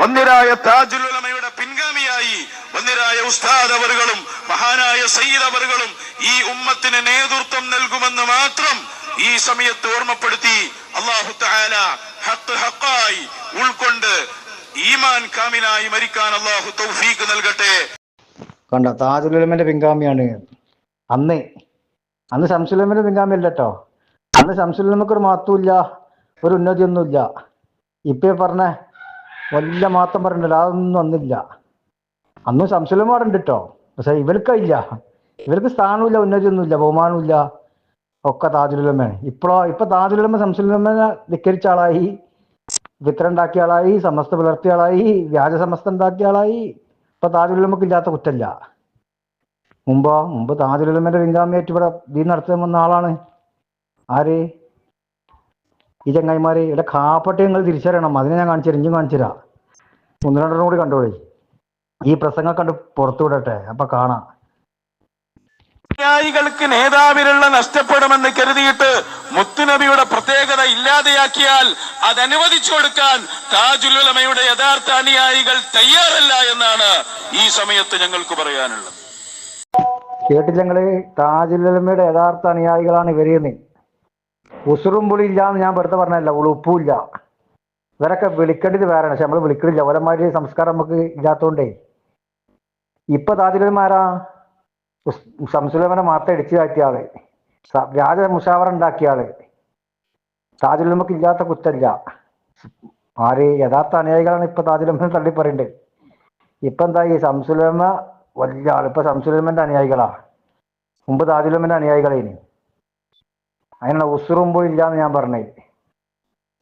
വന്നിരായ താജുൽ ഉലമയുടെ പിൻഗാമിയായി വന്നിരായ ഉസ്താദ് അവറുകളും മഹാനായ സയ്യിദ് അവറുകളും ഈ ഉമ്മത്തിന് നേതൃത്വം നൽകുമെന്ന് മാത്രം ഈ സമയത്ത് ഓർമ്മപ്പെടുത്തി അള്ളാഹു തആല ഹക്ക് ഹക്കായി ഉൾക്കൊണ്ട് ഈമാൻ കാമിലായി മരിക്കാൻ അള്ളാഹു തൗഫീഖ് നൽകട്ടെ. കണ്ട താജുലുലമന്റെ പിൻഗാമിയാണ്. അന്ന് അന്ന് ശംസുലമന്റെ പിൻഗാമി അല്ല കേട്ടോ അന്ന് ശംസുലമക്ക് ഒരു മാത്രമില്ല ഒരു ഉന്നതിയൊന്നുമില്ല ഇപ്പൊ പറഞ്ഞ വല്ല മാത്രം പറഞ്ഞില്ല അതൊന്നും അന്നില്ല അന്നും സംശയമാറുണ്ട് കേട്ടോ പക്ഷെ ഇവർക്കില്ല ഇവർക്ക് സ്ഥാനമില്ല ഉന്നതിയൊന്നുമില്ല ബഹുമാനമില്ല. ഒക്കെ താജുലമ്മയാണ് ഇപ്പോഴോ ഇപ്പൊ താജുലമ്മ ശംസുലമനെ ധിക്കരിച്ച ആളായി വിത്തറുണ്ടാക്കിയ ആളായി സമസ്ത പുലർത്തിയ ആളായി വ്യാജ സമസ്ത ഉണ്ടാക്കിയ ആളായി. ഇപ്പൊ താജുലമ്മക്ക് ഇല്ലാത്ത കുറ്റല്ല. മുമ്പോ മുമ്പ് താജുലമ്മന്റെ പിൻഗാമിയായിട്ട് ഇവിടെ ദീ നടത്താൻ വന്ന ആളാണ്. ആര്? ഈ ചങ്ങായിമാര് ഇവിടെ കാപ്പട്ടി നിങ്ങൾ തിരിച്ചറിയണം. അതിനെ ഞാൻ കാണിച്ചു തരാം ഇഞ്ചും കാണിച്ചു തരാം ഒന്ന് രണ്ടെണ്ണം കൂടി കണ്ടോളി. ഈ പ്രസംഗം കണ്ട് പുറത്തു വിടട്ടെ. അപ്പൊ കാണാം. അനുയായികൾക്ക് നേതാവിലുള്ള നഷ്ടപ്പെടുമെന്ന് കരുതിയിട്ട് മുത്തുനബിയുടെ പ്രത്യേകത ഇല്ലാതെയാക്കിയാൽ അത് അനുവദിച്ചു കൊടുക്കാൻ താജുലുലമയുടെ യഥാർത്ഥ അനുയായികൾ തയ്യാറല്ല എന്നാണ് ഈ സമയത്ത് ഞങ്ങൾക്ക് പറയാനുള്ളത്. കേട്ടില്ലെങ്കിൽ താജുലമയുടെ താജുലുലമയുടെ യഥാർത്ഥ അനുയായികളാണ് ഇവരെന്ന് ഉസുറും പുളി ഇല്ലാന്ന് ഞാൻ വെറുതെ പറഞ്ഞല്ല ഉളുപ്പുമില്ല. ഇവരൊക്കെ വിളിക്കേണ്ടത് വേറെയാണ്. പക്ഷെ നമ്മൾ വിളിക്കണില്ല ഓരന്മാര് സംസ്കാരം നമുക്ക് ഇല്ലാത്തതുകൊണ്ടേ ഇപ്പൊ താതിലന്മാരാ സംസുലമനെ മാത്രം ഇടിച്ചു താഴ്ത്തിയ ആൾ. വ്യാജ മുഷാവറ ഉണ്ടാക്കിയ ആൾ. താജുലമക്ക് ഇല്ലാത്ത കുറ്റല്ല ആര് യഥാർത്ഥ അനുയായികളാണ് ഇപ്പൊ താജുലമ്മനെ തള്ളി പറയണ്ടേ. ഇപ്പൊ എന്താ ഈ സംസുലമ വലിയ ആൾ? ഇപ്പൊ സംസുലമന്റെ അനുയായികളാ. മുമ്പ് താതിലമ്മന്റെ അനുയായികളേനി. അതിനുള്ള ഉസുറുമ്പോ ഇല്ല എന്ന് ഞാൻ പറഞ്ഞേ.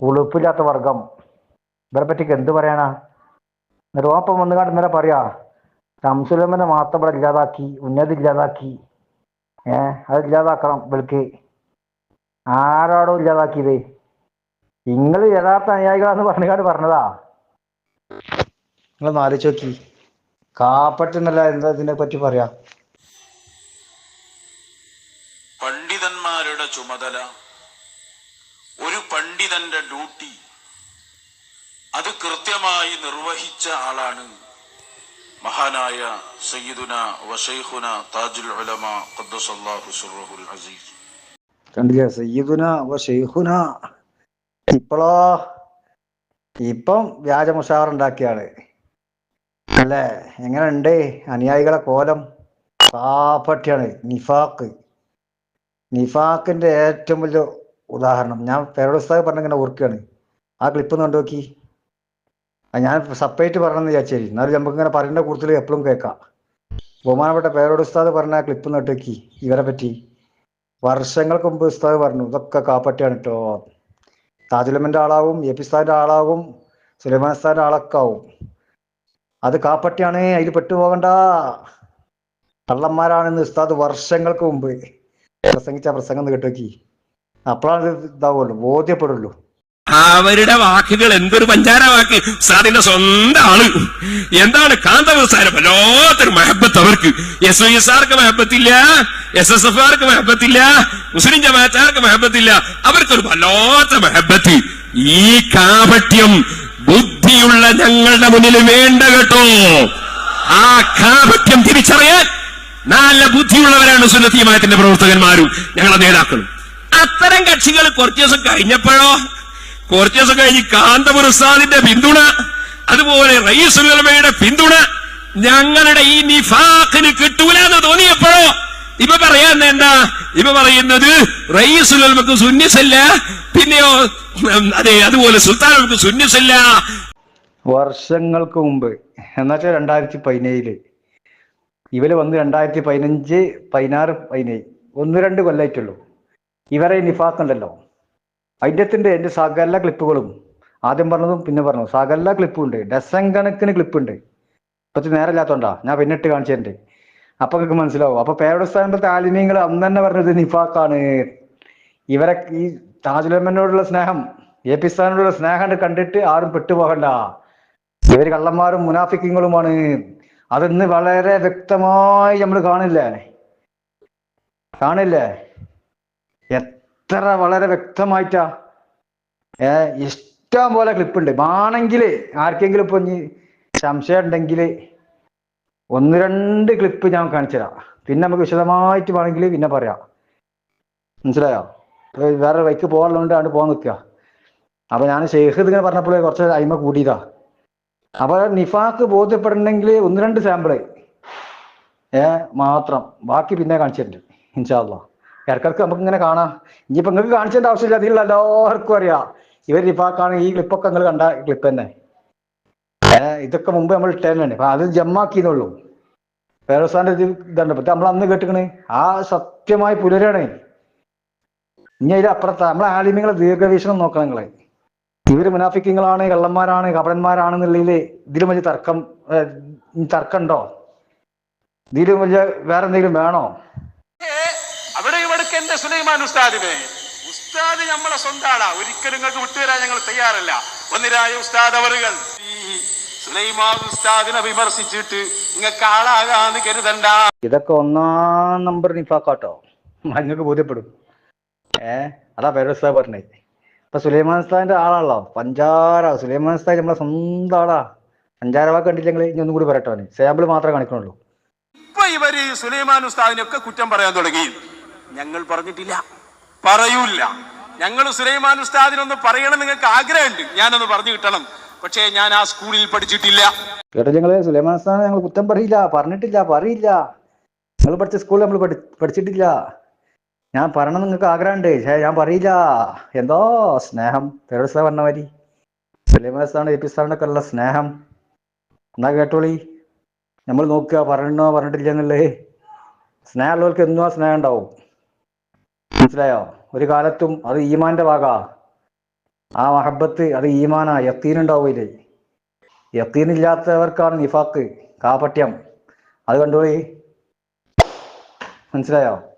ഉളുപ്പില്ലാത്ത വർഗം. ഇവരെ പറ്റിക്ക് എന്ത് പറയാനാ? എന്നിട്ട് ഓപ്പം വന്നു കാട്ട് ഇന്നലെ പറയാ ശംസുലമ്മനെ മാത്രം ഇവിടെ ഇല്ലാതാക്കി ഉന്നതി ഇല്ലാതാക്കി. ഏ അത് ഇല്ലാതാക്കണം ഇവൾക്ക്. ആരാടോ ഇല്ലാതാക്കിയത്. നിങ്ങൾ യഥാർത്ഥ അനുയായികളാന്ന് പറഞ്ഞുകാട് പറഞ്ഞതാ. നിങ്ങളൊന്ന് ആലോചിച്ച് നോക്കി. കാപ്പട്ടെന്നല്ല എന്താ ഇതിനെ പറ്റി പറയാ? ചുമതല. ഒരു പണ്ഡിതന്റെ ഡ്യൂട്ടി. അത് കൃത്യമായി നിർവഹിച്ച ആളാണ് മഹാനായ സയ്യിദുന വഷൈഖുന താജുൽ ഉലമ ഖദ്ദസല്ലാഹു സുറഹുൽ അസീസ്. കണ്ടില്ല? സയ്യിദുന വ ഇപ്പോളോ ഇപ്പം വ്യാജ മുഷാവർ അല്ലേ? എങ്ങനെ അല്ലേ എങ്ങനെയുണ്ട്? അനുയായികളെ കോലം? പാപ്പട്ടിയാണ് നിഫാക്ക്. നിഫാക്കിന്റെ ഏറ്റവും വലിയ ഉദാഹരണം. ഞാൻ പേരോസ്താവ് പറഞ്ഞിങ്ങനെ ഓർക്കുകയാണ്. ആ ക്ലിപ്പ് ഒന്ന് കണ്ടു നോക്കി. ഞാൻ സെപ്പറേറ്റ് പറഞ്ഞെന്ന് വിചാരിച്ചേരി എന്നാലും നമുക്ക് ഇങ്ങനെ പറയുന്ന കൂടുതൽ എപ്പോഴും കേൾക്കാം. ബഹുമാനപ്പെട്ട പേരോട് ഉസ്താദ് പറഞ്ഞ ആ ക്ലിപ്പ് ഒന്ന് നോക്കി. ഇവരെ പറ്റി. വർഷങ്ങൾക്ക് മുമ്പ് ഉസ്താദ് പറഞ്ഞു ഇതൊക്കെ കാപ്പട്ടിയാണ് കേട്ടോ താജുലമിന്റെ ആളാവും എ പി ഉസ്താദിന്റെ ആളാവും സുലൈമാൻ ഉസ്താദിന്റെ ആളൊക്കെ ആവും. അത് കാപ്പട്ടിയാണ് അതിൽ പെട്ടുപോകണ്ട. കള്ളന്മാരാണെന്ന് ഉസ്താദ് വർഷങ്ങൾക്ക് മുമ്പ്. പ്രസംഗിച്ച പ്രസംഗം ഒന്ന് കേട്ടോക്കി. അപ്പോഴാണ് ഇത് ഇതാവുള്ളൂ ബോധ്യപ്പെടുള്ളൂ. അവരുടെ വാക്കുകൾ എന്തൊരു പഞ്ചാര വാക്ക്. സാറിന്റെ സ്വന്തം ആൾ. എന്താണ് കാന്തവസാരം വല്ലാത്തൊരു മഹബത്ത് അവർക്ക്. എസ് ഐ എസ് ആർക്ക് മഹബത്തില്ല? എസ് എസ് എഫ് ആർക്ക് മഹബത്തില്ല? മുസ്ലിം ജമാഅത്താർക്ക് മഹബത്തില്ല? അവർക്കൊരു വല്ലാത്ത മഹബത്ത്. ഈ കാപട്യം ബുദ്ധിയുള്ള ഞങ്ങളുടെ മുന്നിൽ വേണ്ട കേട്ടോ. ആ കാപട്യം തിരിച്ചറിയാൻ നല്ല ബുദ്ധിയുള്ളവരാണ് സുന്നത്തിയമായത്തിന്റെ പ്രവർത്തകന്മാരും ഞങ്ങളുടെ നേതാക്കളും. അത്തരം കക്ഷികൾ കുറച്ചു ദിവസം കഴിഞ്ഞപ്പോഴോ കുറച്ചു ദിവസം കഴിഞ്ഞ് കാന്തപുര ഉസ്താദിന്റെ പിന്തുണ അതുപോലെ റയീസുലമയുടെ പിന്തുണ ഞങ്ങളുടെ ഈ നിഫാഖിന് കിട്ടൂല എന്ന് തോന്നിയപ്പോഴോ ഇവ പറയാൻ എന്താ? ഇവ പറയുന്നത് റയീസുലമക്ക് സുന്യസല്ല പിന്നെയോ അതെ അതുപോലെ സുൽത്താനമക്ക് സുന്യസല്ല വർഷങ്ങൾക്ക് മുമ്പ് എന്നുവെച്ചാൽ രണ്ടായിരത്തി പതിനേഴിൽ ഇവർ വന്ന് രണ്ടായിരത്തി പതിനഞ്ച് പതിനാറ് പതിനേഴ് ഒന്ന് രണ്ട് കൊല്ലായിട്ടുള്ളൂ. ഇവരെ നിഫാസ് ഉണ്ടല്ലോ അതിന്റെ എന്റെ സകല ക്ലിപ്പുകളും ആദ്യം പറഞ്ഞതും പിന്നെ പറഞ്ഞു. സകല ക്ലിപ്പും ഉണ്ട് ഡസൻ കണക്കിന് ക്ലിപ്പ് ഉണ്ട് ഇപ്പത്തെ നേരമില്ലാത്തോണ്ടാ. ഞാൻ പിന്നിട്ട് കാണിച്ചിട്ടുണ്ട് അപ്പൊ നിങ്ങൾക്ക് മനസ്സിലാവും. അപ്പൊ പേരോസ്ഥാനത്തെ താലിമീങ്ങൾ അന്ന് തന്നെ പറഞ്ഞത് നിഫാക്കാണ്. ഇവരെ ഈ താജുലമ്മനോടുള്ള സ്നേഹം എ പി സ്ഥാനോടുള്ള സ്നേഹം കണ്ടിട്ട് ആരും പെട്ടുപോകണ്ട. ഇവർ കള്ളന്മാരും മുനാഫിക്കങ്ങളുമാണ് അതിന്ന് വളരെ വ്യക്തമായി നമ്മൾ കാണില്ലേ? കാണില്ലേ? എത്ര വളരെ വ്യക്തമായിട്ടാ? ഏ ഇഷ്ടം പോലെ ക്ലിപ്പ് ഉണ്ട് വേണമെങ്കിൽ ആർക്കെങ്കിലും ഇപ്പൊ ഇനി സംശയം ഉണ്ടെങ്കിൽ ഒന്ന് രണ്ട് ക്ലിപ്പ് ഞാൻ കാണിച്ചു തരാം പിന്നെ നമുക്ക് വിശദമായിട്ട് വേണമെങ്കിൽ പിന്നെ പറയാം. മനസ്സിലായോ? വേറെ വൈക്ക് പോകാനുള്ളതുകൊണ്ടാണ് പോകാൻ നിൽക്കുക. അപ്പൊ ഞാൻ ഷെയ്ഖ് ഇതിങ്ങനെ പറഞ്ഞപ്പോഴേ കുറച്ച് അയിമ കൂടിയതാ. അപ്പൊ നിഫാക്ക് ബോധ്യപ്പെടണമെങ്കിൽ ഒന്ന് രണ്ട് സാമ്പിൾ ഏ മാത്രം. ബാക്കി പിന്നെ കാണിച്ചിട്ടുണ്ട് ഇൻഷാല്ല ഇടക്കിടക്ക് നമുക്ക് ഇങ്ങനെ കാണാം. ഇനിയിപ്പോ നിങ്ങൾക്ക് കാണിച്ചതിന്റെ ആവശ്യമില്ല അതിലുള്ള എല്ലാവർക്കും അറിയാം. ഇവർ നിഫാക്കാണ് ഈ ക്ലിപ്പൊക്കെ നിങ്ങൾ കണ്ട ക്ലിപ്പ് തന്നെ. ഇതൊക്കെ മുമ്പ് നമ്മൾ ഇട്ടതന്നെയാണ് അപ്പൊ അത് ജമ്മാക്കിന്നുള്ളൂ പേരസാന്റെ ഇത് ഇതുണ്ട് പക്ഷെ നമ്മൾ അന്ന് കേട്ടിക്കണ്. ആ സത്യമായി പുലരാണ്. ഇനി അതിൽ അപ്പുറത്ത് നമ്മളെ ആലിമ്യങ്ങളെ ദീർഘവീക്ഷണം നോക്കണം നിങ്ങളെ. ഇവർ മുനാഫിക്കങ്ങളാണ് കള്ളന്മാരാണ് കപടന്മാരാണെന്നുള്ളതിൽ ഇതിലും വലിയ തർക്കം തർക്കമുണ്ടോ? ഇതിലും വലിയ വേറെ എന്തെങ്കിലും വേണോ അവിടെ ഇവിടേക്ക് എന്റെ സുലൈമാൻ ഉസ്താദിനെ. ഉസ്താദ് നമ്മളെ സ്വന്താടാ ഒരിക്കലും നിങ്ങൾക്ക് വിട്ടുതരാൻ ഞങ്ങൾ തയ്യാറല്ല. ഒന്നിരായ ഉസ്താദ് അവറുകൾ സുലൈമാൻ ഉസ്താദിനെ വിമർശിച്ചിട്ട് നിങ്ങൾക്ക് ആളാകാന്ന് കരുതണ്ട. ഇതൊക്കെ ഒന്നാം നമ്പർ നിഫാക്കാട്ടോ. നിങ്ങൾക്ക് ബോധ്യപ്പെടും. ഏ അതാ ഫെരോസ് പറഞ്ഞേ ഇപ്പൊ സുലൈമാൻ ഉസ്താദിന്റെ ആളാണല്ലോ. പഞ്ചാര സുലൈമാൻ ഉസ്താദ് നമ്മളെ സ്വന്തം ആളാ. പഞ്ചാര വാക്ക് കണ്ടില്ലെങ്കിൽ ഇനി ഒന്നും കൂടി പറയട്ടോ സാമ്പിൾ മാത്രമേ കാണിക്കണുള്ളൂ ഇപ്പൊ ഇവർ സുലൈമാൻ ഉസ്താദിനൊക്കെ കുറ്റം പറയാൻ തുടങ്ങി. ഞങ്ങൾ പറഞ്ഞിട്ടില്ല. പറയൂല ഞങ്ങൾ സുലൈമാൻ ഉസ്താദിനൊന്ന് പറയണം നിങ്ങൾക്ക് ആഗ്രഹമുണ്ട്. ഞാനൊന്ന് പറഞ്ഞു കിട്ടണം. പക്ഷേ ഞാൻ ആ സ്കൂളിൽ പഠിച്ചിട്ടില്ല. കേട്ടോ ഞങ്ങൾ. സുലൈമാൻ ഉസ്താദിനെ ഞങ്ങൾ കുറ്റം പറയില്ല. പറഞ്ഞിട്ടില്ല. പറയില്ല. നിങ്ങൾ പഠിച്ച സ്കൂളിൽ നമ്മൾ പഠിച്ചിട്ടില്ല. ഞാൻ പറയണം നിങ്ങൾക്ക് ആഗ്രഹമുണ്ട്. പക്ഷേ ഞാൻ പറയില്ല. എന്തോ സ്നേഹം. പേരുടെ പറഞ്ഞ മാതിരി. സുലൈമാണ് ഉസ്താദിന്റെ എ പി സാറിനൊക്കെ ഉള്ള സ്നേഹം. എന്നാ കേട്ടോളി? നമ്മൾ നോക്കുക പറയണോ പറഞ്ഞിട്ടില്ല എന്നുള്ളത്. സ്നേഹമുള്ളവർക്ക് എന്നും ആ സ്നേഹം ഉണ്ടാവും. മനസ്സിലായോ? ഒരു കാലത്തും അത് ഈമാന്റെ ഭാഗ. ആ മഹബത്ത് അത് ഈമാനാ. യത്തീനുണ്ടാവൂലേ യത്തീനില്ലാത്തവർക്കാണ് നിഫാക്ക് കാപട്യം. അത് കണ്ടോളി? മനസ്സിലായോ?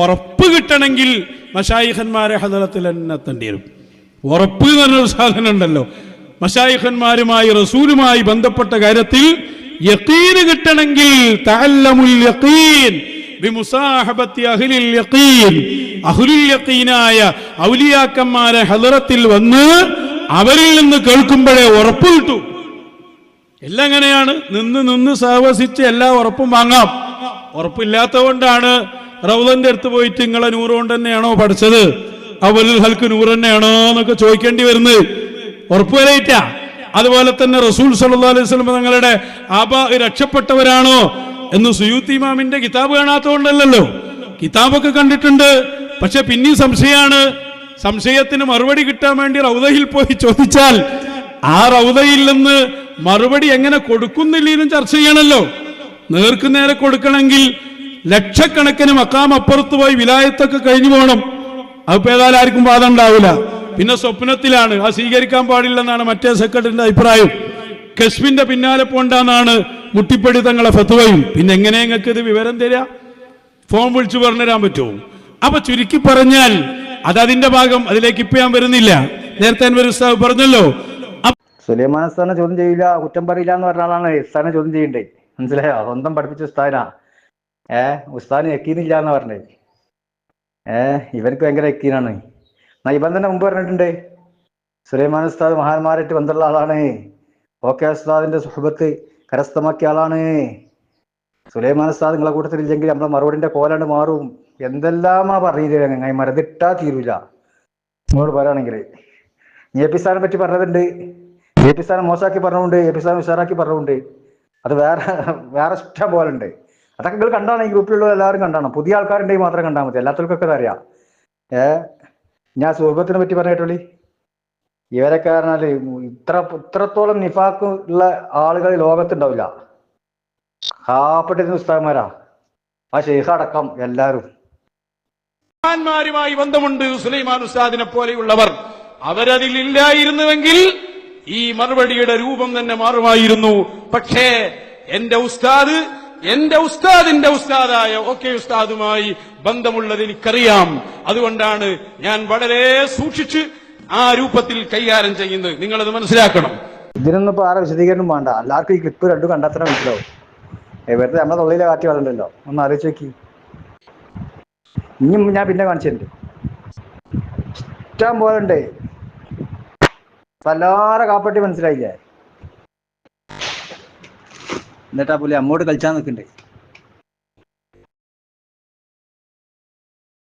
ഉറപ്പ് കിട്ടണമെങ്കിൽ മഷായിഖന്മാരെ ഹദറത്തിൽ തന്നെ എത്തേണ്ടി വരും. ഉറപ്പ് എന്ന് പറഞ്ഞൊരു സാധനം ഉണ്ടല്ലോ. മഷായിഖന്മാരുമായി റസൂലുമായി ബന്ധപ്പെട്ട കാര്യത്തിൽ യക്കീന് കിട്ടണമെങ്കിൽ തഅല്ലമുൽ അഹ്ലുൽ യഖീനായ ഔലിയാക്കന്മാരെ ഹദറത്തിൽ വന്ന് അവരിൽ നിന്ന് കേൾക്കുമ്പോഴേ ഉറപ്പ് കിട്ടൂ. എല്ലാം എങ്ങനെയാണ് നിന്ന് നിന്ന് സഹവസിച്ച് എല്ലാ ഉറപ്പും വാങ്ങാം. ഉറപ്പില്ലാത്തതുകൊണ്ടാണ് റൗലന്റെ അടുത്ത് പോയിട്ട് നിങ്ങളെ നൂറുകൊണ്ട് തന്നെയാണോ പഠിച്ചത്? അവലിൽ ഹൽക്ക് നൂറ് തന്നെയാണോ എന്നൊക്കെ ചോദിക്കേണ്ടി വരുന്നത്. ഉറപ്പ് അതുപോലെ തന്നെ റസൂൽ സല്ലാ അലൈഹി സ്വലം തങ്ങളുടെ ആപ രക്ഷപ്പെട്ടവരാണോ എന്ന് സുയൂത്തി ഇമാമിന്റെ കിതാബ് കാണാത്തതുകൊണ്ടല്ലല്ലോ. കിതാബൊക്കെ കണ്ടിട്ടുണ്ട്. പക്ഷെ പിന്നെയും സംശയമാണ്. സംശയത്തിന് മറുപടി കിട്ടാൻ വേണ്ടി റൗദയിൽ പോയി ചോദിച്ചാൽ ആ റൗദയിൽ നിന്ന് മറുപടി എങ്ങനെ കൊടുക്കുന്നില്ലെന്നും ചർച്ച ചെയ്യണമല്ലോ നേർക്ക് നേരെ കൊടുക്കണമെങ്കിൽ ലക്ഷക്കണക്കിന് മക്കാം അപ്പുറത്ത് പോയി വിലായത്തൊക്കെ കഴിഞ്ഞു പോകണം. അതിപ്പോ ഏതായാലും ആർക്കും വാദം ഉണ്ടാവില്ല. പിന്നെ സ്വപ്നത്തിലാണ്. ആ സ്വീകരിക്കാൻ പാടില്ലെന്നാണ് മറ്റേ സെക്രട്ടറിന്റെ അഭിപ്രായം. കശ്മിന്റെ പിന്നാലെ പോണ്ടെന്നാണ് മുട്ടിപ്പടി തങ്ങളെ ഫത്വയും പിന്നെ എങ്ങനെ നിങ്ങൾക്ക് ഇത് വിവരം തരാ? ഫോൺ വിളിച്ചു പറഞ്ഞുതരാൻ പറ്റുമോ? അപ്പൊ ചുരുക്കി പറഞ്ഞാൽ അത് അതിന്റെ ഭാഗം അതിലേക്ക് ഇപ്പൊ ഞാൻ വരുന്നില്ല. നേരത്തെ അൻവർ ഉസ്താവ് പറഞ്ഞല്ലോ. അപ്പൊ സുലൈമാൻ ഉസ്താനെ ചോദ്യം ചെയ്യില്ല കുറ്റം പറയില്ല എന്ന് പറഞ്ഞാലാണ് ഉസ്താനെ ചോദ്യം ചെയ്യണ്ടേ? മനസ്സിലായോ? സ്വന്തം പഠിപ്പിച്ച ഉസ്താദിനാ. ഏ ഉസ്താദിന് യക്കീനില്ല എന്ന് പറഞ്ഞേ. ഏ ഇവനക്ക് ഭയങ്കര യക്കീനാണ്. എന്നാ ഇവൻ തന്നെ മുമ്പ് പറഞ്ഞിട്ടുണ്ട്. സുലൈമാൻ ഉസ്താദ് മഹാന്മാരായിട്ട് ബന്ധമുള്ള ആളാണ്. ഓക്കെ ഉസ്താദിന്റെ സുഹൃത്ത് കരസ്ഥമാക്കിയ ആളാണ്. സുലൈമാൻ ഉസ്താദ് നിങ്ങളെ കൂട്ടത്തിൽ ഇല്ലെങ്കിൽ നമ്മളെ മറുപടിന്റെ കോലാണ്ട് മാറും. എന്തെല്ലാമാ പറഞ്ഞില്ല ഞങ്ങൾ മരതിട്ടാ തീരൂല. നിങ്ങളോട് പറയുകയാണെങ്കിൽ എ പി സാറിനെ പറ്റി പറഞ്ഞതുണ്ട്. എ പി സാറിനെ മോശമാക്കി പറഞ്ഞുകൊണ്ട് എ പി സാറിനെ ഉഷാറാക്കി പറഞ്ഞുകൊണ്ട് അത് വേറെ വേറെ ഇഷ്ടം പോലെ ഉണ്ട് അതൊക്കെ നിങ്ങൾ കണ്ടാണ് ഈ ഗ്രൂപ്പിലുള്ള എല്ലാവരും കണ്ടാണ്. പുതിയ ആൾക്കാരുണ്ടെങ്കിൽ മാത്രം കണ്ടാൽ മതി. അല്ലാത്തവർക്കൊക്കെ അറിയാം. ഏ? ഞാൻ സുഹൃത്തിനെ പറ്റി പറഞ്ഞിട്ടുള്ളി. ഇവരെ കാരണം ഇത്ര ഇത്രത്തോളം നിഫാക്ക് ഉള്ള ആളുകൾ ലോകത്തുണ്ടാവില്ല. കാപ്പെട്ടിരുന്ന പുസ്തകന്മാരാ ആ ഷെയ്ഖ് അടക്കം എല്ലാവരും. മഹാന്മാരുമായി ബന്ധമുണ്ട് സുലൈമാൻ ഉസ്താദിനെ പോലെയുള്ളവർ. അവരതിൽ ഇല്ലായിരുന്നുവെങ്കിൽ ഈ മറുപടിയുടെ രൂപം തന്നെ മാറുമായിരുന്നു. പക്ഷേ എന്റെ ഉസ്താദ് എന്റെ ഉസ്താദിന്റെ ഉസ്താദായ ഓക്കെ ഉസ്താദുമായി ബന്ധമുള്ളത് എനിക്കറിയാം. അതുകൊണ്ടാണ് ഞാൻ വളരെ സൂക്ഷിച്ച് ആ രൂപത്തിൽ കൈകാര്യം ചെയ്യുന്നത്. നിങ്ങളത് മനസ്സിലാക്കണം. ഇതിനൊന്നും ഇപ്പൊ ആരെ വിശദീകരണം വേണ്ട. എല്ലാവർക്കും ഈ ക്ലിപ്പ് രണ്ടും കണ്ടാൽ തന്നെ മനസ്സിലാവും വെറുതെ നമ്മളെ തൊള്ളിയിലെ കാറ്റി വളണ്ടല്ലോ ഒന്ന് ആലോചിച്ച് നോക്കി. ഇനിയും ഞാൻ പിന്നെ കാണിച്ചിട്ടുണ്ട്. ഇഷ്ടം പോലെ ഉണ്ട്. എല്ലാരെ കാപ്പട്ടി മനസ്സിലായില്ലേ? എന്നിട്ടാ പുള്ളി അങ്ങോട്ട് കളിച്ചാൻ നിൽക്കണ്ടേ.